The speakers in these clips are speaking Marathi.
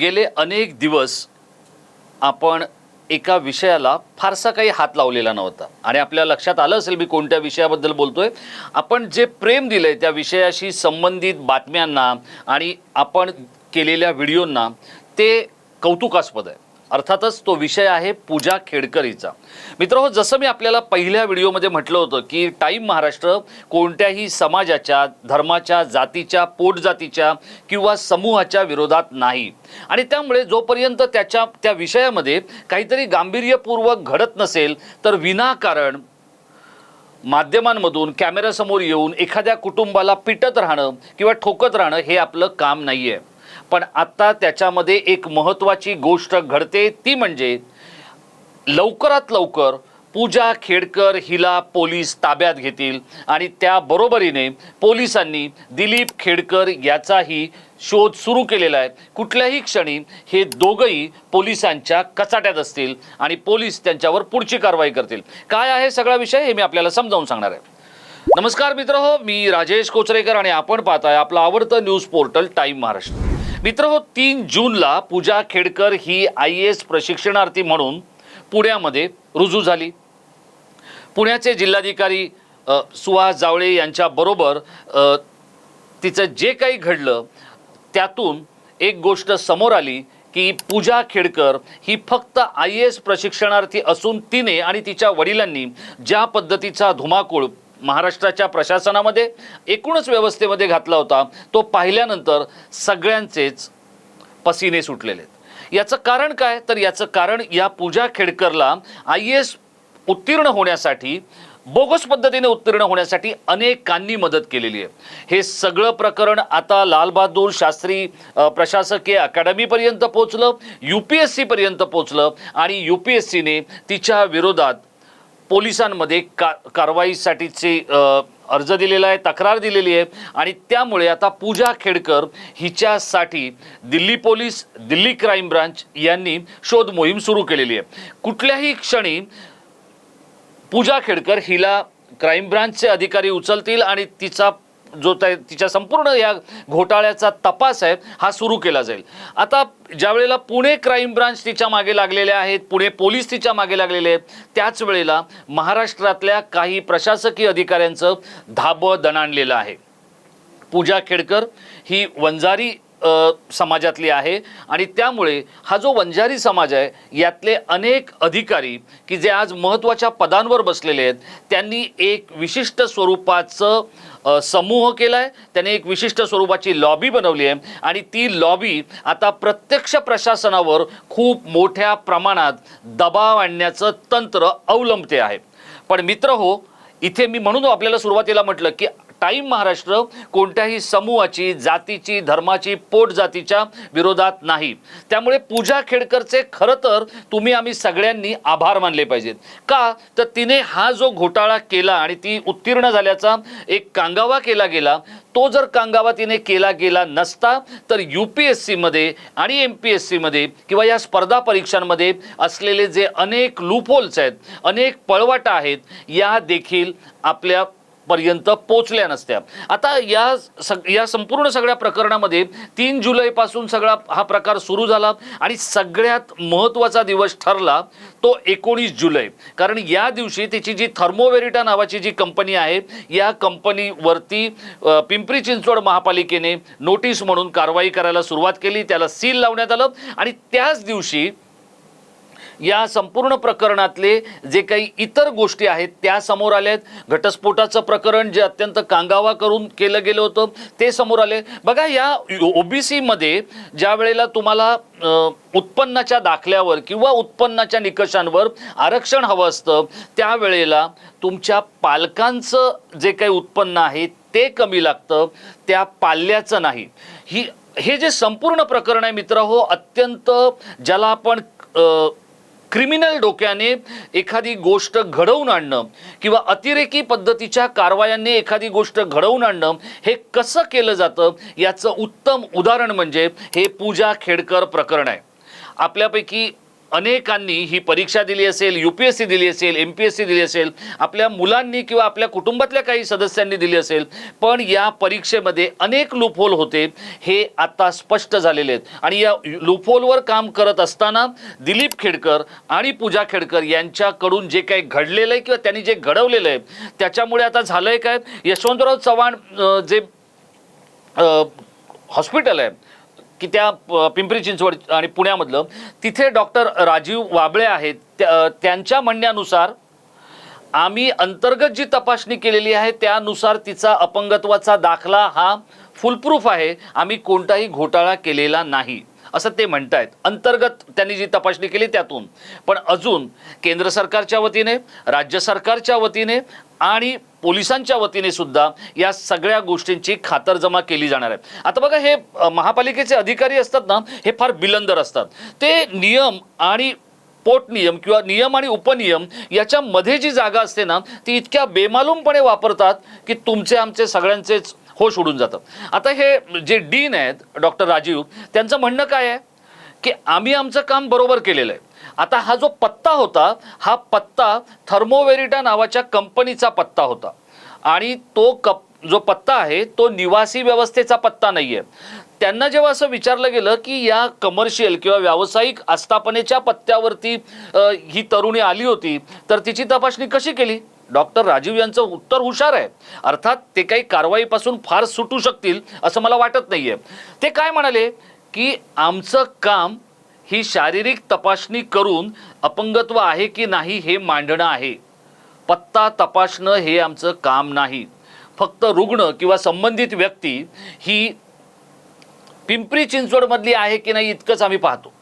गेले अनेक दिवस आपण एका विषयाला फारसा काही हात लावलेला नव्हता. आणि आपल्या लक्षात आलं असेल मी कोणत्या विषयाबद्दल बोलतोय. आपण जे प्रेम दिलंय त्या विषयाशी संबंधित बातम्यांना आणि आपण केलेल्या व्हिडिओंना ते कौतुकास्पद आहे. अर्थातच तो विषय आहे पूजा खेडकरीचा. मित्र हो जसं मी आपल्याला पहिल्या व्हिडिओमध्ये म्हटलं होतं की टाईम महाराष्ट्र कोणत्याही समाजाच्या धर्माच्या जातीच्या पोटजातीच्या किंवा समूहाच्या विरोधात नाही. आणि त्यामुळे जोपर्यंत त्याच्या त्या विषयामध्ये काहीतरी गांभीर्यपूर्वक घडत नसेल तर विनाकारण माध्यमांमधून कॅमेऱ्यासमोर येऊन एखाद्या कुटुंबाला पिटत राहणं किंवा ठोकत राहणं हे आपलं काम नाही आहे पण आत्ता त्याच्यामध्ये एक महत्त्वाची गोष्ट घडते ती म्हणजे लवकरात लवकर पूजा खेडकर हिला पोलीस ताब्यात घेतील आणि त्या बरोबरीने पोलिसांनी दिलीप खेडकर याचाही शोध सुरू केलेला आहे. कुठल्याही क्षणी हे दोघंही पोलिसांच्या कचाट्यात असतील आणि पोलीस त्यांच्यावर पुढची कारवाई करतील. काय आहे सगळा विषय? हे मी आपल्याला समजावून सांगणार आहे. नमस्कार मित्र हो मी राजेश कोचरेकर आणि आपण पाहताय आपलं आवडतं न्यूज पोर्टल टाईम महाराष्ट्र. मित्र हो तीन जूनला पूजा खेडकर ही आय एस प्रशिक्षणार्थी म्हणून पुण्यामध्ये रुजू झाली. पुण्याचे जिल्हाधिकारी सुहास जावळे यांच्याबरोबर तिचं जे काही घडलं त्यातून एक गोष्ट समोर आली की पूजा खेडकर ही फक्त आय ए एस प्रशिक्षणार्थी असून तिने आणि तिच्या वडिलांनी ज्या पद्धतीचा धुमाकूळ महाराष्ट्राच्या प्रशासनामध्ये एकूणच व्यवस्थेमध्ये घातला होता. तो पाहिल्यानंतर सगळ्यांचेच पसीने सुटलेले आहेत. याचं कारण काय? तर याचं कारण या पूजा खेडकरला आय एस उत्तीर्ण होण्यासाठी बोगस पद्धतीने उत्तीर्ण होण्यासाठी अनेकांनी मदत केलेली आहे. हे सगळं प्रकरण आता लालबहादूर शास्त्री प्रशासकीय अकादमीपर्यंत पोचलं यू पी एस सीपर्यंत पोचलं आणि यू पी एस सीने तिच्या विरोधात पोलिसांमध्ये का कारवाईसाठीचे अर्ज दिलेला आहे तक्रार दिलेली आहे आणि त्यामुळे आता पूजा Khedkar हिच्यासाठी Delhi police Delhi crime branch यांनी शोध मोहीम सुरू केलेली आहे. कुठल्याही क्षणी पूजा खेडकर हिला क्राईम ब्रांचचे अधिकारी उचलतील आणि तिचा जो त्या तिच्या संपूर्ण या घोटाळ्याचा तपास आहे हा सुरू केला जाईल. आता ज्या वेळेला पुणे क्राईम ब्रांच तिच्यामागे लागलेले आहेत पुणे पोलीस तिच्यामागे लागलेले आहेत त्याच वेळेला महाराष्ट्रातल्या काही प्रशासकीय अधिकाऱ्यांचं धाबं दणाणलेलं आहे. पूजा खेडकर ही वंजारी समाजातली आहे आणि त्यामुळे हा जो वंजारी समाज आहे यातले अनेक अधिकारी की जे आज महत्त्वाच्या पदांवर बसलेले आहेत त्यांनी एक विशिष्ट स्वरूपाचं समूह केला आहे त्याने एक विशिष्ट स्वरूपाची लॉबी बनवली आहे. आणि ती लॉबी आता प्रत्यक्ष प्रशासनावर खूप मोठ्या प्रमाणात दबाव आणण्याचं तंत्र अवलंबते आहे. पण मित्र हो इथे मी म्हणून आपल्याला सुरुवातीला म्हटलं की टाईम महाराष्ट्र कोणत्याही समूहाची जातीची धर्माची पोट जातीच्या विरोधात नाही. त्यामुळे पूजा खेडकरचे खरं तर तुम्ही आम्ही सगळ्यांनी आभार मानले पाहिजेत. का? तर तिने हा जो घोटाळा केला आणि ती उत्तीर्ण झाल्याचा एक कांगावा केला गेला तो जर कांगावा तिने केला गेला नसता तर यू पी एस सीमध्ये आणि एम पी एस सीमध्ये किंवा या स्पर्धा परीक्षांमध्ये असलेले जे अनेक लूपहोल्स आहेत अनेक पळवाटा आहेत या देखील आपल्या पर्यंत पोचल्या नसत्या. आता या सग या संपूर्ण सगळ्या प्रकरणामध्ये तीन जुलैपासून सगळा हा प्रकार सुरू झाला आणि सगळ्यात महत्त्वाचा दिवस ठरला तो एकोणीस जुलै. कारण या दिवशी तिची जी थर्मोवेरिटा नावाची जी कंपनी आहे या कंपनीवरती पिंपरी चिंचवड महापालिकेने नोटीस म्हणून कारवाई करायला सुरुवात केली त्याला सील लावण्यात आलं आणि त्याच दिवशी या संपूर्ण प्रकरणातले जे काही इतर गोष्टी आहेत त्या समोर आल्या आहेत घटस्फोटाचं प्रकरण जे अत्यंत कांगावा करून केलं गेलं होतं ते समोर आले. बघा या ओबीसीमध्ये ज्या वेळेला तुम्हाला उत्पन्नाच्या दाखल्यावर किंवा उत्पन्नाच्या निकषांवर आरक्षण हवं असतं त्यावेळेला तुमच्या पालकांचं जे काही उत्पन्न आहे ते कमी लागतं त्या पाल्याचं नाही. ही हे जे संपूर्ण प्रकरण आहे मित्र हो अत्यंत ज्याला आपण क्रिमिनल डोक्याने एखादी गोष्ट घडवून आणणं किंवा अतिरेकी पद्धतीच्या कारवायांनी एखादी गोष्ट घडवून आणणं हे कसं केलं जातं याचं उत्तम उदाहरण म्हणजे हे पूजा खेडकर प्रकरण आहे. आपल्यापैकी अनेकांनी ही परीक्षा दिली असेल यू पी एस सी दिली असेल एम पी एस सी दिली असेल आपल्या मुलांनी किंवा आपल्या कुटुंबातल्या काही सदस्यांनी दिली असेल पण या परीक्षेमध्ये अनेक लुफोल होते हे आता स्पष्ट झालेले आहेत. आणि या लुफोलवर काम करत असताना दिलीप खेडकर आणि पूजा खेडकर यांच्याकडून जे काही घडलेलं आहे किंवा त्यांनी जे घडवलेलं आहे त्याच्यामुळे आता झालं आहे काय? यशवंतराव चव्हाण जे हॉस्पिटल आहे की त्या प- पिंपरी चिंचवड आणि पुण्यामधलं तिथे डॉक्टर राजीव वाबळे आहेत. त्या- त्यांच्या म्हणण्यानुसार आम्ही अंतर्गत जी तपासणी केलेली आहे त्यानुसार तिचा अपंगत्वाचा दाखला हा फुलप्रूफ आहे. आम्ही कोणताही घोटाळा केलेला नाही. असं ते म्हणतायत. अंतर्गत त्यांनी जी तपासणी केली त्यातून. पण अजून केंद्र सरकारच्या वतीने राज्य सरकारच्या वतीने आणि पोलिसांच्या वतीने सुद्धा या सगळ्या गोष्टींची खातरजमा केली जाणार आहे. आता बघा हे महापालिकेचे अधिकारी असतात ना हे फार बिलंदर असतात. ते नियम आणि पोटनियम किंवा नियम आणि उपनियम याच्यामध्ये जी जागा असते ना ती इतक्या बेमालूमपणे वापरतात की तुमचे आमचे सगळ्यांचेच होश उडून जातात आता हे जे डीन आहेत डॉक्टर राजीव त्यांचं म्हणणं काय आहे? की आम्ही आमचं काम बरोबर केलेलं आहे. आता हा जो पत्ता होता हा पत्ता थर्मोवेरिटा नावाच्या कंपनीचा पत्ता होता. आणि तो कप जो पत्ता आहे तो निवासी व्यवस्थेचा पत्ता नाही आहे त्यांना जेव्हा असं विचारलं गेलं की या कमर्शियल किंवा व्यावसायिक आस्थापनेच्या पत्त्यावरती ही तरुणी आली होती तर तिची तपासणी कशी केली? डॉक्टर राजीव यांचं उत्तर हुशार आहे. अर्थात ते काही कारवाईपासून फार सुटू शकतील असं मला वाटत नाही आहे ते काय म्हणाले? की आमचं काम ही शारीरिक तपासणी करून अपंगत्व आहे की नाही हे मांडणं आहे. पत्ता तपासणं हे आमचं काम नाही. फक्त रुग्ण किंवा संबंधित व्यक्ती ही पिंपरी चिंचवडमधली आहे की नाही इतकंच आम्ही पाहतो.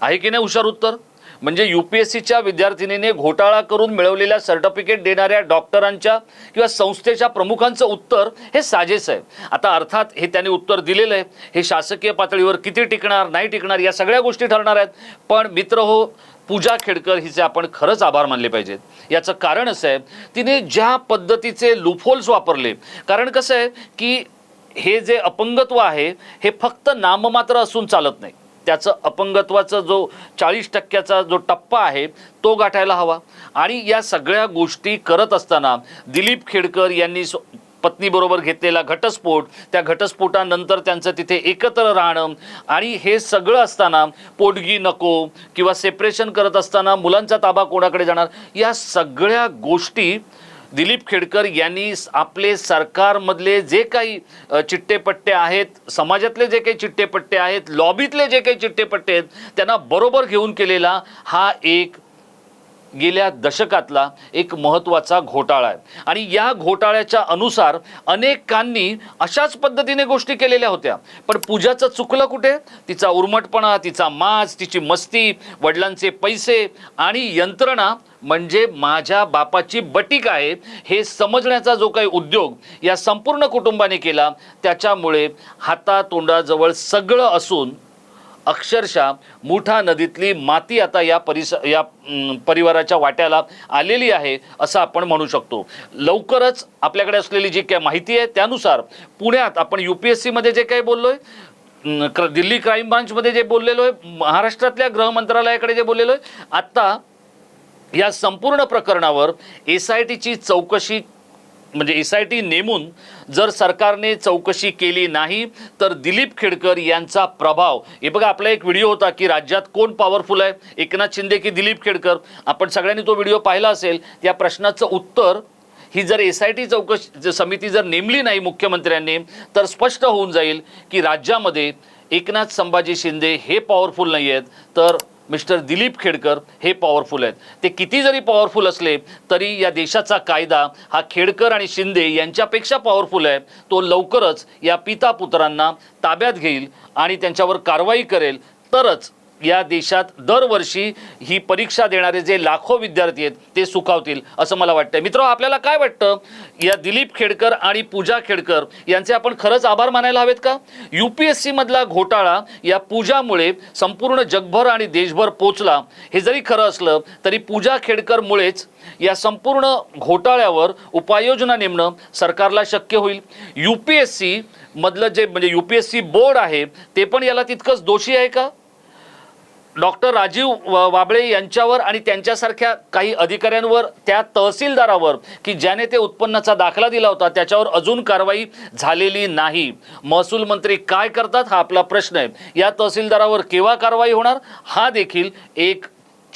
आहे की नाही हुशार उत्तर? म्हणजे यू पी एस सीच्या विद्यार्थिनीने घोटाळा करून मिळवलेल्या सर्टिफिकेट देणाऱ्या डॉक्टरांच्या किंवा संस्थेच्या प्रमुखांचं उत्तर हे साजेस आहे. आता अर्थात हे त्यांनी उत्तर दिलेलं आहे. हे शासकीय पातळीवर किती टिकणार नाही टिकणार या सगळ्या गोष्टी ठरणार आहेत. पण मित्र हो पूजा खेडकर हिचे आपण खरंच आभार मानले पाहिजेत. याचं कारण असं आहे तिने ज्या पद्धतीचे लुफोल्स वापरले कारण कसं आहे की हे जे अपंगत्व आहे हे फक्त नाममात्र असून चालत नाही. त्याचं अपंगत्वाचा जो चाळीस टक्क्याचा जो टप्पा आहे तो गाठायला हवा. आणि या सगळ्या गोष्टी करत असताना दिलीप खेडकर यांनी पत्नीबरोबर घेतलेला घटस्फोट त्या घटस्फोटानंतर त्यांचं तिथे एकत्र राहणं आणि हे सगळं असताना पोटगी नको किंवा सेपरेशन करत असताना मुलांचा ताबा कोणाकडे जाणार या सगळ्या गोष्टी दिलीप खेडकर यांनी आपले सरकारमधले जे काही चिट्टेपट्टे आहेत समाजातले जे काही चिट्टेपट्टे आहेत लॉबीतले जे काही चिट्टेपट्टे आहेत त्यांना बरोबर घेऊन केलेला हा एक गेल्या दशकातला एक महत्त्वाचा घोटाळा आहे. आणि या घोटाळ्याच्या अनुसार अनेकांनी अशाच पद्धतीने गोष्टी केलेल्या होत्या. पण पूजाचं चुकलं कुठे? तिचा उर्मटपणा तिचा माज तिची मस्ती वडिलांचे पैसे आणि यंत्रणा म्हणजे माझ्या बापाची बटीक आहे हे समजण्याचा जो काही उद्योग या संपूर्ण कुटुंबाने केला त्याच्यामुळे हातातोंडाजवळ सगळं असून अक्षरशः मुठा नदीतली माती आता या परिस या परिवाराच्या वाट्याला आलेली आहे असं आपण म्हणू शकतो. लवकरच आपल्याकडे असलेली जी काय माहिती आहे त्यानुसार पुण्यात आपण यू पी एस सीमध्ये जे काही बोललो आहे क्र दिल्ली क्राईम ब्रांचमध्ये जे बोललेलो आहे महाराष्ट्रातल्या गृह मंत्रालयाकडे जे बोललेलो आहे आत्ता या संपूर्ण प्रकरणावर एस आय टीची चौकशी म्हणजे एस आय टी नेमून जर सरकारने चौकशी केली नाही तर दिलीप खेडकर यांचा प्रभाव. हे बघा आपला एक व्हिडिओ होता की राज्यात कोण पॉवरफुल आहे? एकनाथ शिंदे की दिलीप खेडकर? आपण सगळ्यांनी तो व्हिडिओ पाहिला असेल या प्रश्नाचं उत्तर ही जर एस आय टी चौकशी समिती जर नेमली नाही मुख्यमंत्र्यांनी तर स्पष्ट होऊन जाईल की राज्यामध्ये एकनाथ संभाजी शिंदे हे पॉवरफुल नाही आहेत तर मिस्टर दिलीप खेडकर हे पॉवरफुल आहेत. ते किती जरी पॉवरफुल असले तरी या देशाचा कायदा हा खेडकर आणि शिंदे यांच्यापेक्षा पॉवरफुल आहे. तो लवकरच या पिता पुत्रांना ताब्यात घेईल आणि त्यांच्यावर कारवाई करेल. तरच या देशात दरवर्षी ही परीक्षा देणारे जे लाखो विद्यार्थी आहेत ते सुखावतील असं मला वाटतं मित्र आपल्याला काय वाटतं? या दिलीप खेडकर आणि पूजा खेडकर यांचे आपण खरंच आभार मानायला हवेत का? यू पी एस सीमधला घोटाळा या पूजामुळे संपूर्ण जगभर आणि देशभर पोचला हे जरी खरं असलं तरी पूजा खेडकरमुळेच या संपूर्ण घोटाळ्यावर उपाययोजना नेमणं सरकारला शक्य होईल. यू पी एस सी मधलं जे म्हणजे U P S C board आहे ते पण याला तितकंच दोषी आहे का? डॉक्टर राजीव व- वाबळे यांच्यावर आणि त्यांच्यासारख्या काही अधिकाऱ्यांवर त्या तहसीलदारावर की ज्याने ते उत्पन्नाचा दाखला दिला होता त्याच्यावर अजून कारवाई झालेली नाही. महसूल मंत्री काय करतात हा आपला प्रश्न आहे. या तहसीलदारावर केव्हा कारवाई होणार? हा देखील एक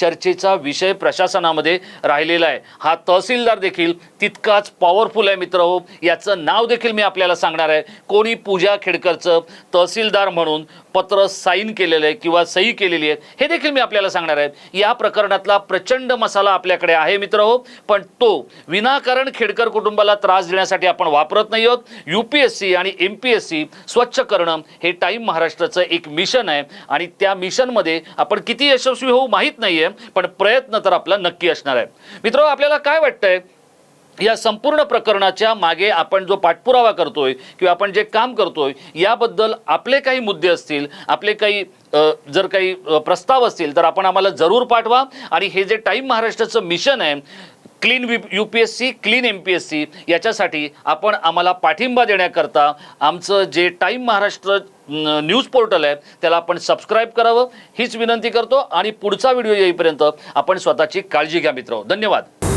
चर्चेचा विषय प्रशासनामध्ये राहिलेला आहे. हा तहसीलदार देखील तितकाच पॉवरफुल आहे मित्र हो. याचं नाव देखील मी आपल्याला सांगणार आहे. कोणी पूजा खेडकरचं तहसीलदार म्हणून पत्र साईन केलेलं आहे किंवा सही केलेली आहे हे देखील मी आपल्याला सांगणार आहे. या प्रकरणातला प्रचंड मसाला आपल्याकडे आहे मित्र हो. पण तो विनाकारण खेडकर कुटुंबाला त्रास देण्यासाठी आपण वापरत नाही आहोत. यू पी एस सी आणि एम पी एस सी स्वच्छ करणं हे टाईम महाराष्ट्राचं एक मिशन आहे. आणि त्या मिशनमध्ये आपण किती यशस्वी होऊ माहीत नाही आहे पण प्रयत्न तर आपला नक्की असणार आहे. मित्र आपल्याला काय वाटतंय? या संपूर्ण प्रकरणाच्या मागे आपण जो पाठपुरावा करतोय किंवा आपण जे काम करतोय याबद्दल आपले काही मुद्दे असतील आपले काही जर काही प्रस्ताव असतील तर आपण आम्हाला जरूर पाठवा. आणि हे जे टाईम महाराष्ट्राचं मिशन आहे clean U P S C clean M P S C याच्यासाठी आपण आम्हाला पाठिंबा देण्याकरता आमचं जे टाईम महाराष्ट्र न्यूज पोर्टल आहे त्याला आपण सबस्क्राईब करावं. हीच विनंती करतो आणि पुढचा व्हिडिओ येईपर्यंत आपण स्वतःची काळजी घ्या मित्र धन्यवाद.